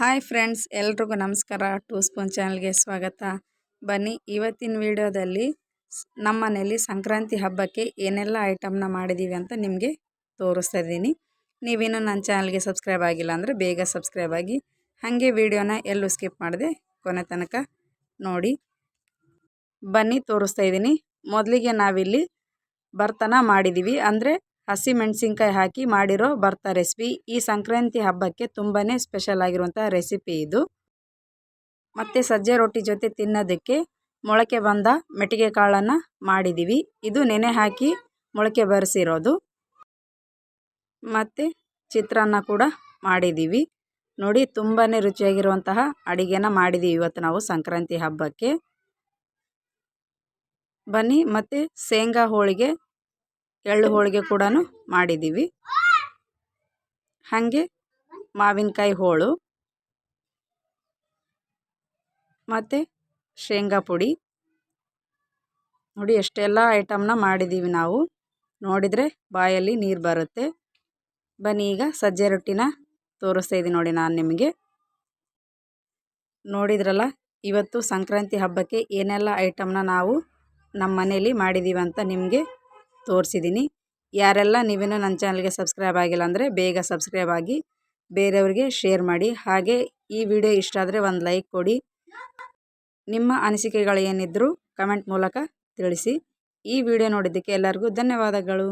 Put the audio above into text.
Hi friends, ಎಲ್ರಿಗೂ ನಮಸ್ಕಾರ. Two spoon ಚಾನಲ್ಗೆ ಸ್ವಾಗತ. ಬನ್ನಿ, ಇವತ್ತಿನ ವಿಡಿಯೋದಲ್ಲಿ ನಮ್ಮ ಮನೆಯಲ್ಲಿ ಸಂಕ್ರಾಂತಿ ಹಬ್ಬಕ್ಕೆ ಏನೆಲ್ಲ ಐಟಮ್ನ ಮಾಡಿದ್ದೀವಿ ಅಂತ ನಿಮಗೆ ತೋರಿಸ್ತಾ ಇದ್ದೀನಿ. ನೀವೇನು ನನ್ನ ಚಾನಲ್ಗೆ ಸಬ್ಸ್ಕ್ರೈಬ್ ಆಗಿಲ್ಲ ಅಂದರೆ ಬೇಗ ಸಬ್ಸ್ಕ್ರೈಬ್ ಆಗಿ. ಹಾಗೆ ವಿಡಿಯೋನ ಎಲ್ಲೂ ಸ್ಕಿಪ್ ಮಾಡಿದೆ ಕೊನೆ ತನಕ ನೋಡಿ. ಬನ್ನಿ, ತೋರಿಸ್ತಾ ಇದ್ದೀನಿ. ಮೊದಲಿಗೆ ನಾವಿಲ್ಲಿ ಬರ್ತನ ಮಾಡಿದ್ದೀವಿ ಅಂದರೆ ಹಸಿ ಮೆಣಸಿನ್ಕಾಯಿ ಹಾಕಿ ಮಾಡಿರೋ ಭರ್ತ ರೆಸಿಪಿ ಈ ಸಂಕ್ರಾಂತಿ ಹಬ್ಬಕ್ಕೆ ತುಂಬಾ ಸ್ಪೆಷಲ್ ಆಗಿರುವಂಥ ರೆಸಿಪಿ ಇದು. ಮತ್ತು ಸಜ್ಜೆ ರೊಟ್ಟಿ ಜೊತೆ ತಿನ್ನೋದಕ್ಕೆ ಮೊಳಕೆ ಬಂದ ಮೆಟ್ಟಿಗೆ ಕಾಳನ್ನು ಮಾಡಿದ್ದೀವಿ ಇದು ನೆನೆ ಹಾಕಿ ಮೊಳಕೆ ಬರೆಸಿರೋದು. ಮತ್ತು ಚಿತ್ರಾನ್ನ ಕೂಡ ಮಾಡಿದ್ದೀವಿ ನೋಡಿ ತುಂಬಾ ರುಚಿಯಾಗಿರುವಂತಹ ಅಡಿಗೆನ ಮಾಡಿದ್ದೀವಿ ಇವತ್ತು ನಾವು ಸಂಕ್ರಾಂತಿ ಹಬ್ಬಕ್ಕೆ. ಬನ್ನಿ ಮತ್ತು ಶೇಂಗಾ ಹೋಳಿಗೆ ಎಳ್ಳು ಹೋಳಿಗೆ ಕೂಡ ಮಾಡಿದ್ದೀವಿ. ಹಾಗೆ ಮಾವಿನಕಾಯಿ ಹೋಳು, ಮತ್ತು ಶೇಂಗಾ ಪುಡಿ. ನೋಡಿ, ಎಷ್ಟೆಲ್ಲ ಐಟಮ್ನ ಮಾಡಿದ್ದೀವಿ ನಾವು. ನೋಡಿದರೆ ಬಾಯಲ್ಲಿ ನೀರು ಬರುತ್ತೆ. ಬನ್ನಿ, ಈಗ ಸಜ್ಜೆ ರೊಟ್ಟಿನ ತೋರಿಸ್ತಾ ಇದ್ದೀನಿ ನೋಡಿ ನಾನು ನಿಮಗೆ. ನೋಡಿದ್ರಲ್ಲ, ಇವತ್ತು ಸಂಕ್ರಾಂತಿ ಹಬ್ಬಕ್ಕೆ ಏನೆಲ್ಲ ಐಟಮ್ನ ನಾವು ನಮ್ಮ ಮನೇಲಿ ಮಾಡಿದ್ದೀವಿ ಅಂತ ನಿಮಗೆ ತೋರಿಸಿದ್ದೀನಿ ಯಾರೆಲ್ಲ ನೀವೇನು ನನ್ನ ಚಾನಲ್ಗೆ ಸಬ್ಸ್ಕ್ರೈಬ್ ಆಗಿಲ್ಲ ಅಂದರೆ ಬೇಗ ಸಬ್ಸ್ಕ್ರೈಬ್ ಆಗಿ, ಬೇರೆಯವ್ರಿಗೆ ಶೇರ್ ಮಾಡಿ. ಹಾಗೆ ಈ ವಿಡಿಯೋ ಇಷ್ಟ ಆದರೆ ಒಂದು ಲೈಕ್ ಕೊಡಿ. ನಿಮ್ಮ ಅನಿಸಿಕೆಗಳು ಏನಿದ್ದರೂ ಕಮೆಂಟ್ ಮೂಲಕ ತಿಳಿಸಿ. ಈ ವಿಡಿಯೋ ನೋಡಿದ್ದಕ್ಕೆ ಎಲ್ಲರಿಗೂ ಧನ್ಯವಾದಗಳು.